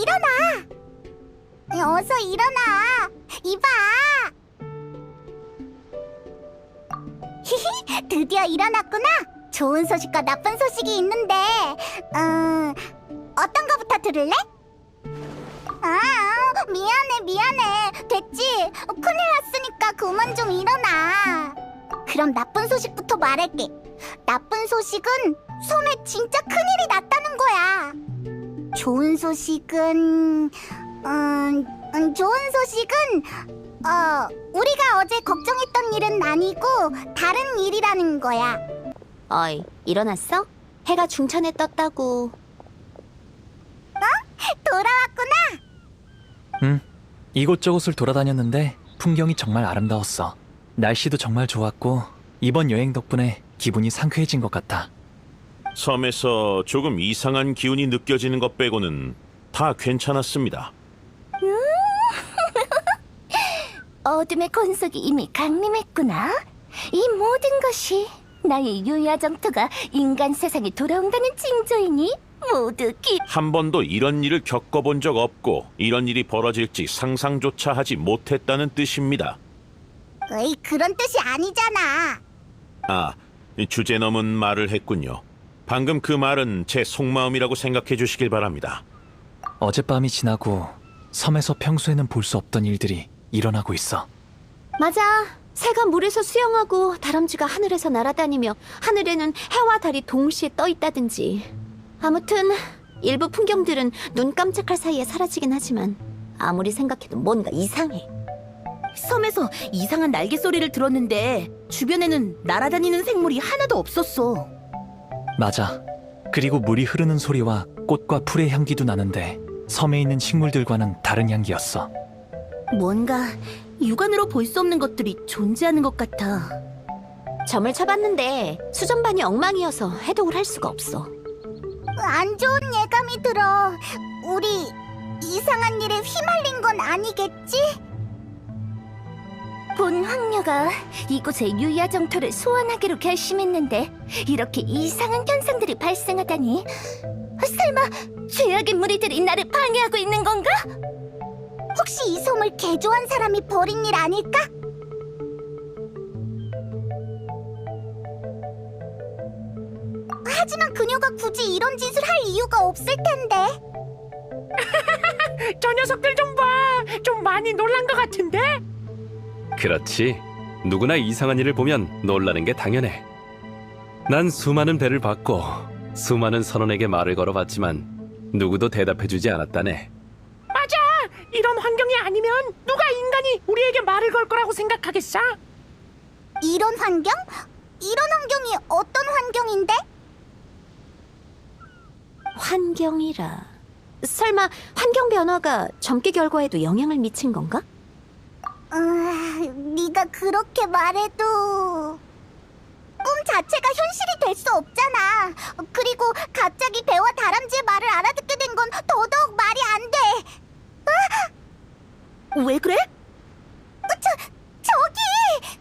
일어나! 어서 일어나! 이봐! 히히, 드디어 일어났구나! 좋은 소식과 나쁜 소식이 있는데, 음, 어떤 거부터 들을래? 아, 미안해, 미안해. 됐지? 큰일 났으니까 그만 좀 일어나. 그럼 나쁜 소식부터 말할게. 나쁜 소식은 섬에 진짜 큰일이 났다는 거야. 좋은 소식은, 음, 음, 좋은 소식은, 어, 우리가 어제 걱정했던 일은 아니고 다른 일이라는 거야. 어이, 일어났어? 해가 중천에 떴다고. 돌아왔구나. 응. 이곳저곳을 돌아다녔는데 풍경이 정말 아름다웠어. 날씨도 정말 좋았고 이번 여행 덕분에 기분이 상쾌해진 것 같아. 섬에서 조금 이상한 기운이 느껴지는 것 빼고는 다 괜찮았습니다. 어둠의 권속이 이미 강림했구나. 이 모든 것이 나의 유야정토가 인간 세상에 돌아온다는 징조이니 모두 기... 한 번도 이런 일을 겪어본 적 없고 이런 일이 벌어질지 상상조차 하지 못했다는 뜻입니다. 에이, 그런 뜻이 아니잖아. 아, 주제 넘은 말을 했군요. 방금 그 말은 제 속마음이라고 생각해 주시길 바랍니다. 어젯밤이 지나고 섬에서 평소에는 볼 수 없던 일들이 일어나고 있어. 맞아. 새가 물에서 수영하고 다람쥐가 하늘에서 날아다니며 하늘에는 해와 달이 동시에 떠 있다든지. 아무튼 일부 풍경들은 눈 깜짝할 사이에 사라지긴 하지만 아무리 생각해도 뭔가 이상해. 섬에서 이상한 날개 소리를 들었는데 주변에는 날아다니는 생물이 하나도 없었어. 맞아. 그리고 물이 흐르는 소리와 꽃과 풀의 향기도 나는데 섬에 있는 식물들과는 다른 향기였어. 뭔가 육안으로 볼 수 없는 것들이 존재하는 것 같아. 점을 쳐봤는데 수전반이 엉망이어서 해독을 할 수가 없어. 안 좋은 예감이 들어. 우리 이상한 일에 휘말린 건 아니겠지? 본 황녀가 이곳에 유야정토를 소환하기로 결심했는데 이렇게 이상한 현상들이 발생하다니 설마 죄악의 무리들이 나를 방해하고 있는 건가? 혹시 이 섬을 개조한 사람이 벌인 일 아닐까? 하지만 그녀가 굳이 이런 짓을 할 이유가 없을 텐데. 저 녀석들 좀 봐. 좀 많이 놀란 것 같은데? 그렇지. 누구나 이상한 일을 보면 놀라는 게 당연해. 난 수많은 배를 받고 수많은 선원에게 말을 걸어봤지만 누구도 대답해주지 않았다네. 맞아. 이런 환경이 아니면 누가 인간이 우리에게 말을 걸 거라고 생각하겠어? 이런 환경? 이런 환경이 어떤 환경인데? 환경이라. 설마 환경 변화가 점괘 결과에도 영향을 미친 건가? 아, 네가 그렇게 말해도 꿈 자체가 현실이 될 수 없잖아. 그리고 갑자기 배와 다람쥐의 말을 알아듣게 된 건 더더욱 말이 안 돼. 왜 그래? 저 저기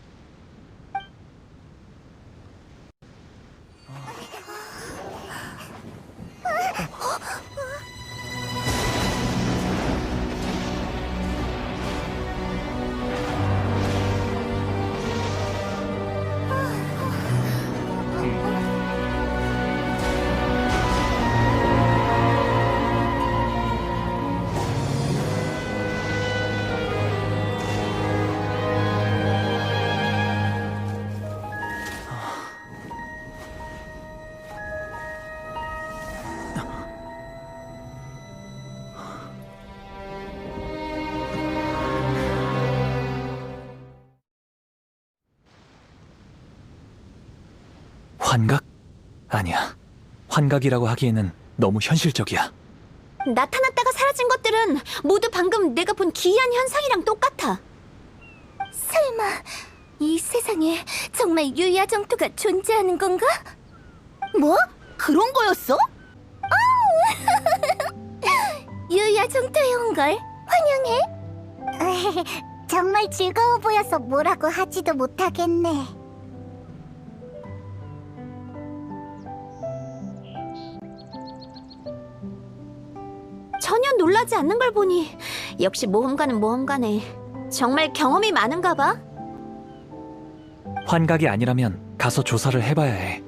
아니야. 환각이라고 하기에는 너무 현실적이야. 나타났다가 사라진 것들은 모두 방금 내가 본 기이한 현상이랑 똑같아. 설마 이 세상에 정말 유야정토가 존재하는 건가? 뭐? 그런 거였어? 유야정토에 온 걸 환영해. 정말 즐거워 보여서 뭐라고 하지도 못하겠네. 전혀 놀라지 않는 걸 보니 역시 모험가는 모험가네. 정말 경험이 많은가 봐. 환각이 아니라면 가서 조사를 해봐야 해.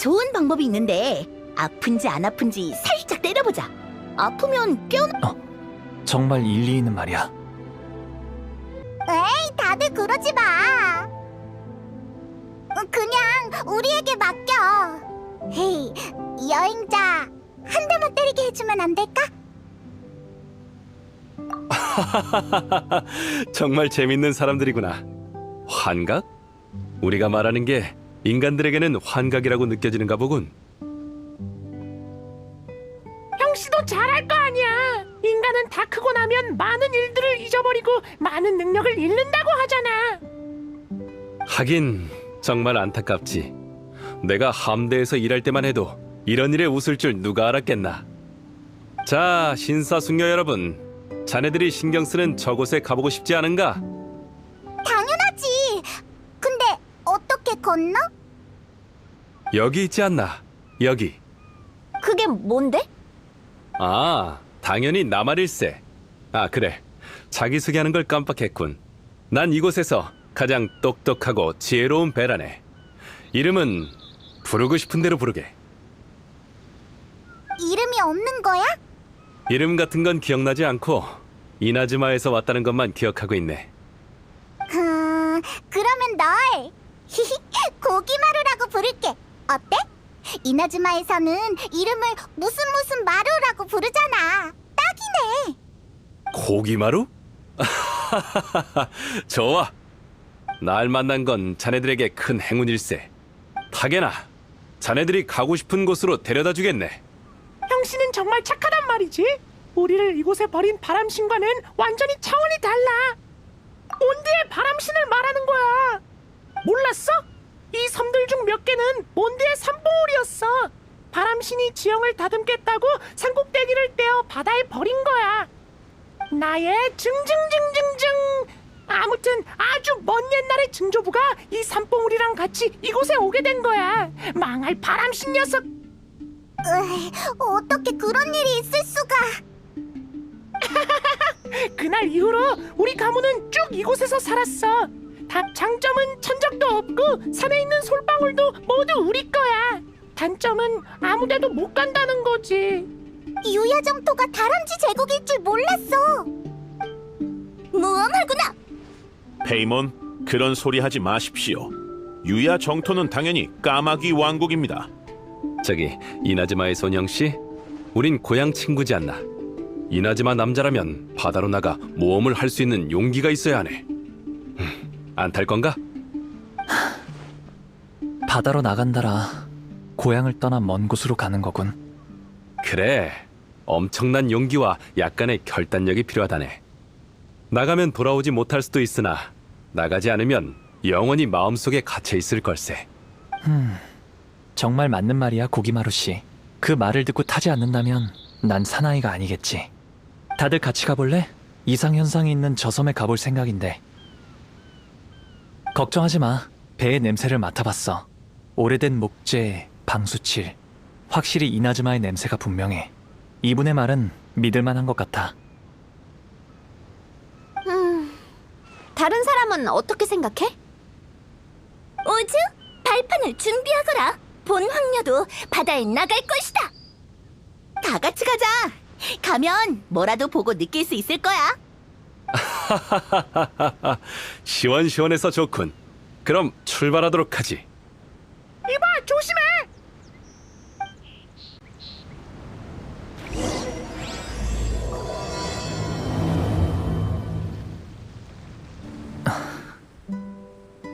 좋은 방법이 있는데 아픈지 안 아픈지 살짝 때려보자. 아프면 뼈 정말 일리 있는 말이야. 에이, 다들 그러지 마. 어, 그냥 우리에게 맡겨. 헤이, 여행자 한 대만 때리게 해주면 안 될까? 정말 재밌는 사람들이구나. 환각? 우리가 말하는 게 인간들에게는 환각이라고 느껴지는가 보군. 형씨도 잘할 거 아니야. 인간은 다 크고 나면 많은 일들을 잊어버리고 많은 능력을 잃는다고 하잖아. 하긴 정말 안타깝지. 내가 함대에서 일할 때만 해도 이런 일에 웃을 줄 누가 알았겠나. 자, 신사숙녀 여러분. 자네들이 신경 쓰는 저곳에 가보고 싶지 않은가? 당연하지. 근데 어떻게 건너? 여기 있지 않나? 여기. 그게 뭔데? 아, 당연히 나말일세. 아, 그래. 자기 소개하는 걸 깜빡했군. 난 이곳에서 가장 똑똑하고 지혜로운 배라네. 이름은 부르고 싶은 대로 부르게. 이름이 없는 거야? 이름 같은 건 기억나지 않고 이나즈마에서 왔다는 것만 기억하고 있네. 음, 그러면 널 히히 고기마루라고 부를게. 어때? 이나즈마에서는 이름을 무슨 무슨 마루라고 부르잖아. 딱이네. 고기마루? 좋아. 날 만난 건 자네들에게 큰 행운일세. 타게나, 자네들이 가고 싶은 곳으로 데려다 주겠네. 형씨는 정말 착하단 말이지. 우리를 이곳에 버린 바람신과는 완전히 차원이 달라. 몬드의 바람신을 말하는 거야. 몰랐어? 이 섬들 중 몇 개는 몬드의 산봉우리였어. 바람신이 지형을 다듬겠다고 산꼭대기를 떼어 바다에 버린 거야. 나의 증증증증증. 아무튼 아주 먼 옛날의 증조부가 이 산봉우리랑 같이 이곳에 오게 된 거야. 망할 바람신 녀석. 으이, 어떻게 그런 일이 있을 수가? 그날 이후로 우리 가문은 쭉 이곳에서 살았어. 다 장점은 천적도 없고 산에 있는 솔방울도 모두 우리 거야. 단점은 아무데도 못 간다는 거지. 유야정토가 다람쥐 제국일 줄 몰랐어. 무엄하구나. 페이몬, 그런 소리 하지 마십시오. 유야 정토는 당연히 까마귀 왕국입니다. 저기 이나즈마의 소영 씨, 우린 고향 친구지 않나? 이나즈마 남자라면 바다로 나가 모험을 할 수 있는 용기가 있어야 하네. 안 탈 건가? 바다로 나간다라. 고향을 떠나 먼 곳으로 가는 거군. 그래, 엄청난 용기와 약간의 결단력이 필요하다네. 나가면 돌아오지 못할 수도 있으나 나가지 않으면 영원히 마음속에 갇혀 있을 걸세. 정말 맞는 말이야, 고기마루 씨. 그 말을 듣고 타지 않는다면 난 사나이가 아니겠지. 다들 같이 가볼래? 이상 현상이 있는 저 섬에 가볼 생각인데. 걱정하지 마. 배의 냄새를 맡아봤어. 오래된 목재, 방수칠. 확실히 이나즈마의 냄새가 분명해. 이분의 말은 믿을만한 것 같아. 음, 다른 사람은 어떻게 생각해? 오즈, 발판을 준비하거라. 본 황녀도 바다에 나갈 것이다. 다 같이 가자. 가면 뭐라도 보고 느낄 수 있을 거야. 시원시원해서 좋군. 그럼 출발하도록 하지. 이봐 조심해.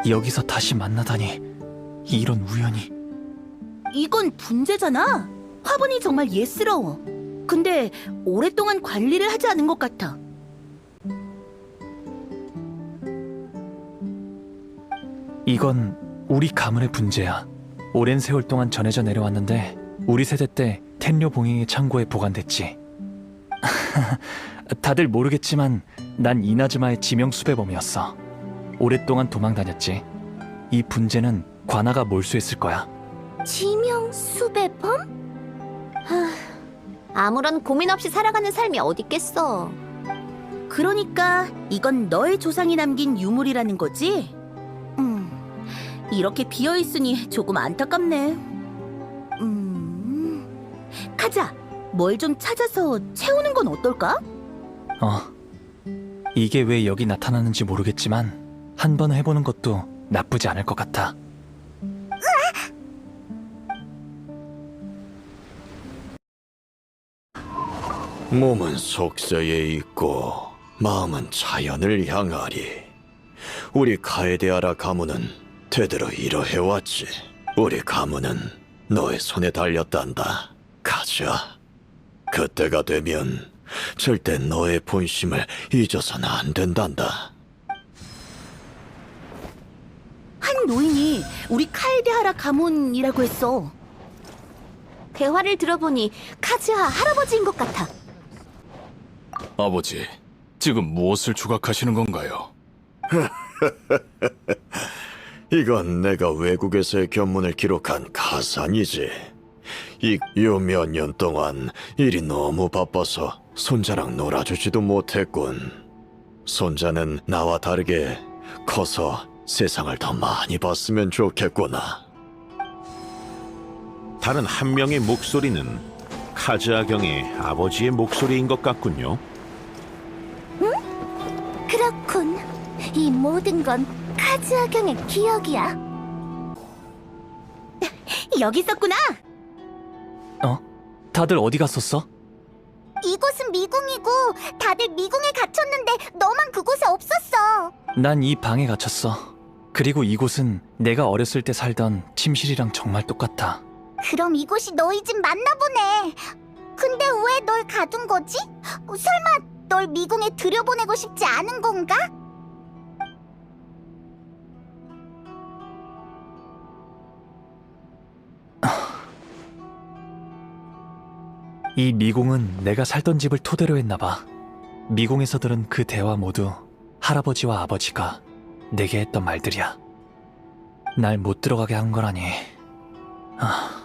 여기서 다시 만나다니. 이런 우연이. 이건 분재잖아. 화분이 정말 예스러워. 근데 오랫동안 관리를 하지 않은 것 같아. 이건 우리 가문의 분재야. 오랜 세월 동안 전해져 내려왔는데 우리 세대 때 텐료 봉행의 창고에 보관됐지. 다들 모르겠지만 난 이나즈마의 지명 수배범이었어. 오랫동안 도망 다녔지. 이 분재는 관아가 몰수했을 거야. 지명 수배범? 아무런 고민 없이 살아가는 삶이 어딨겠어. 그러니까 이건 너의 조상이 남긴 유물이라는 거지? 음, 이렇게 비어 있으니 조금 안타깝네. 음, 가자. 뭘 좀 찾아서 채우는 건 어떨까? 어. 이게 왜 여기 나타나는지 모르겠지만 한 번 해보는 것도 나쁘지 않을 것 같아. 몸은 속세에 있고 마음은 자연을 향하리. 우리 카에데아라 가문은 대대로 이러해왔지. 우리 가문은 너의 손에 달렸단다. 가자. 그때가 되면 절대 너의 본심을 잊어서는 안 된단다. 한 노인이 우리 카에데하라 가문이라고 했어. 대화를 들어보니 카즈하 할아버지인 것 같아. 아버지, 지금 무엇을 조각하시는 건가요? 이건 내가 외국에서의 견문을 기록한 가상이지. 이요몇 년 동안 일이 너무 바빠서 손자랑 놀아주지도 못했군. 손자는 나와 다르게 커서 세상을 더 많이 봤으면 좋겠구나. 다른 한 명의 목소리는 카즈아경의 아버지의 목소리인 것 같군요. 그렇군. 이 모든 건 카즈아경의 기억이야. 여기 있었구나. 어? 다들 어디 갔었어? 이곳은 미궁이고 다들 미궁에 갇혔는데 너만 그곳에 없었어. 난 이 방에 갇혔어. 그리고 이곳은 내가 어렸을 때 살던 침실이랑 정말 똑같아. 그럼 이곳이 너희 집 맞나 보네. 근데 왜 널 가둔 거지? 설마 널 미궁에 들여보내고 싶지 않은 건가? 이 미궁은 내가 살던 집을 토대로 했나 봐. 미궁에서 들은 그 대화 모두 할아버지와 아버지가 내게 했던 말들이야. 날 못 들어가게 한 거라니. 아,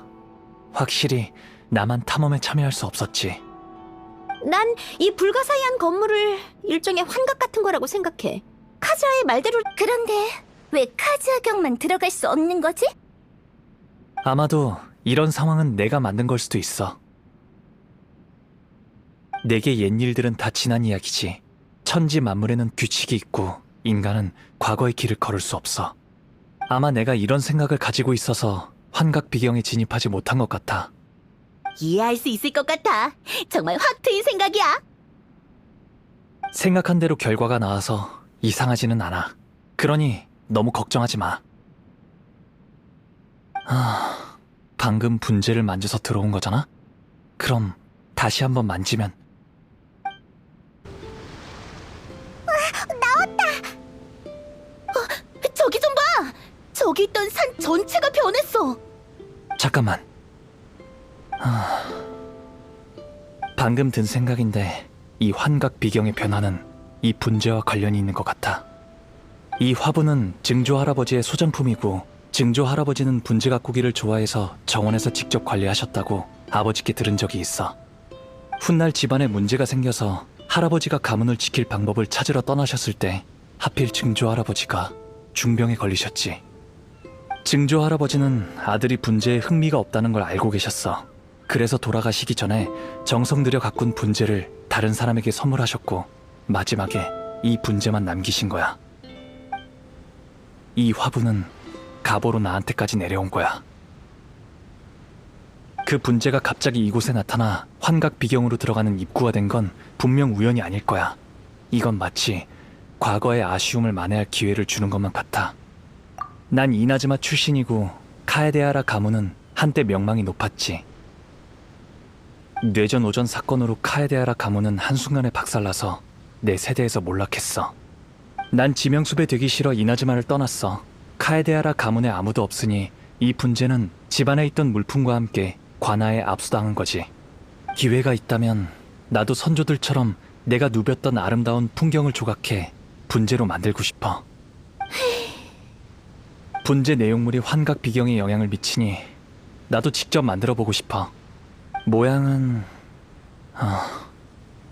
확실히 나만 탐험에 참여할 수 없었지. 난 이 불가사의한 건물을 일종의 환각 같은 거라고 생각해. 카즈하의 말대로 그런데 왜 카즈아 경만 들어갈 수 없는 거지? 아마도 이런 상황은 내가 만든 걸 수도 있어. 내게 옛 일들은 다 지난 이야기지. 천지 만물에는 규칙이 있고 인간은 과거의 길을 걸을 수 없어. 아마 내가 이런 생각을 가지고 있어서 환각 비경에 진입하지 못한 것 같아. 이해할 수 있을 것 같아. 정말 확 트인 생각이야. 생각한 대로 결과가 나와서 이상하지는 않아. 그러니 너무 걱정하지 마. 아, 방금 분재를 만져서 들어온 거잖아? 그럼 다시 한번 만지면 저기 있던 산 전체가 변했어. 잠깐만. 아, 방금 든 생각인데 이 환각 비경의 변화는 이 분재와 관련이 있는 것 같아. 이 화분은 증조 할아버지의 소장품이고 증조 할아버지는 분재 가꾸기를 좋아해서 정원에서 직접 관리하셨다고 아버지께 들은 적이 있어. 훗날 집안에 문제가 생겨서 할아버지가 가문을 지킬 방법을 찾으러 떠나셨을 때 하필 증조 할아버지가 중병에 걸리셨지. 증조 할아버지는 아들이 분재에 흥미가 없다는 걸 알고 계셨어. 그래서 돌아가시기 전에 정성 들여 가꾼 분재를 다른 사람에게 선물하셨고 마지막에 이 분재만 남기신 거야. 이 화분은 가보로 나한테까지 내려온 거야. 그 분재가 갑자기 이곳에 나타나 환각 비경으로 들어가는 입구가 된 건 분명 우연이 아닐 거야. 이건 마치 과거의 아쉬움을 만회할 기회를 주는 것만 같아. 난 이나즈마 출신이고 카에데아라 가문은 한때 명망이 높았지. 뇌전 오전 사건으로 카에데아라 가문은 한순간에 박살나서 내 세대에서 몰락했어. 난 지명수배 되기 싫어 이나즈마를 떠났어. 카에데아라 가문에 아무도 없으니 이 분재는 집안에 있던 물품과 함께 관아에 압수당한 거지. 기회가 있다면 나도 선조들처럼 내가 누볐던 아름다운 풍경을 조각해 분재로 만들고 싶어. 분재 내용물이 환각 비경에 영향을 미치니 나도 직접 만들어 보고 싶어. 모양은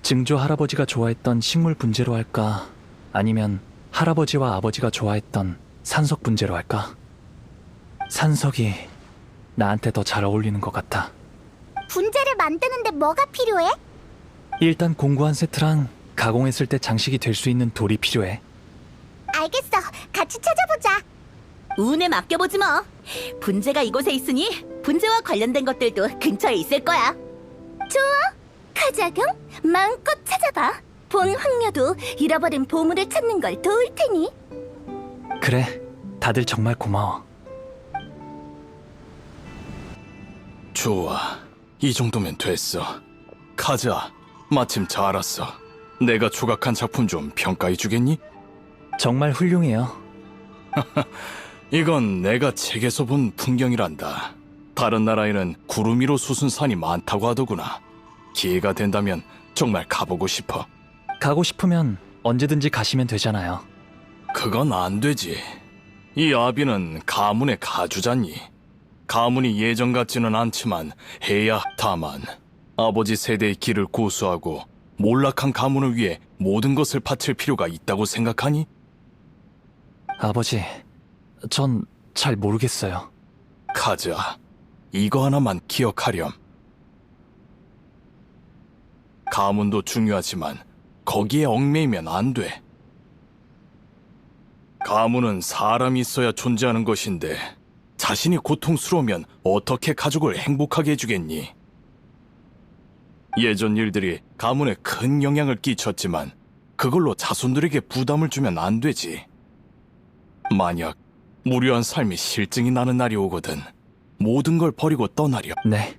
증조 할아버지가 좋아했던 식물 분재로 할까? 아니면 할아버지와 아버지가 좋아했던 산석 분재로 할까? 산석이 나한테 더 잘 어울리는 것 같아. 분재를 만드는데 뭐가 필요해? 일단 공구한 세트랑 가공했을 때 장식이 될 수 있는 돌이 필요해. 알겠어. 같이 찾아보자. 운에 맡겨보지 뭐. 분재가 이곳에 있으니 분재와 관련된 것들도 근처에 있을 거야. 좋아. 카자경 마음껏 찾아봐. 본 황녀도 잃어버린 보물을 찾는 걸 도울 테니. 그래, 다들 정말 고마워. 좋아. 이 정도면 됐어. 가자. 마침 잘 왔어. 내가 조각한 작품 좀 평가해 주겠니? 정말 훌륭해요. 이건 내가 책에서 본 풍경이란다. 다른 나라에는 구름 위로 솟은 산이 많다고 하더구나. 기회가 된다면 정말 가보고 싶어. 가고 싶으면 언제든지 가시면 되잖아요. 그건 안 되지. 이 아비는 가문의 가주잖니. 가문이 예전 같지는 않지만 해야 다만 아버지 세대의 길을 고수하고 몰락한 가문을 위해 모든 것을 바칠 필요가 있다고 생각하니? 아버지, 전 잘 모르겠어요. 가자. 이거 하나만 기억하렴. 가문도 중요하지만 거기에 얽매이면 안 돼. 가문은 사람이 있어야 존재하는 것인데 자신이 고통스러우면 어떻게 가족을 행복하게 해주겠니? 예전 일들이 가문에 큰 영향을 끼쳤지만 그걸로 자손들에게 부담을 주면 안 되지. 만약 무료한 삶이 실증이 나는 날이 오거든 모든 걸 버리고 떠나려. 네,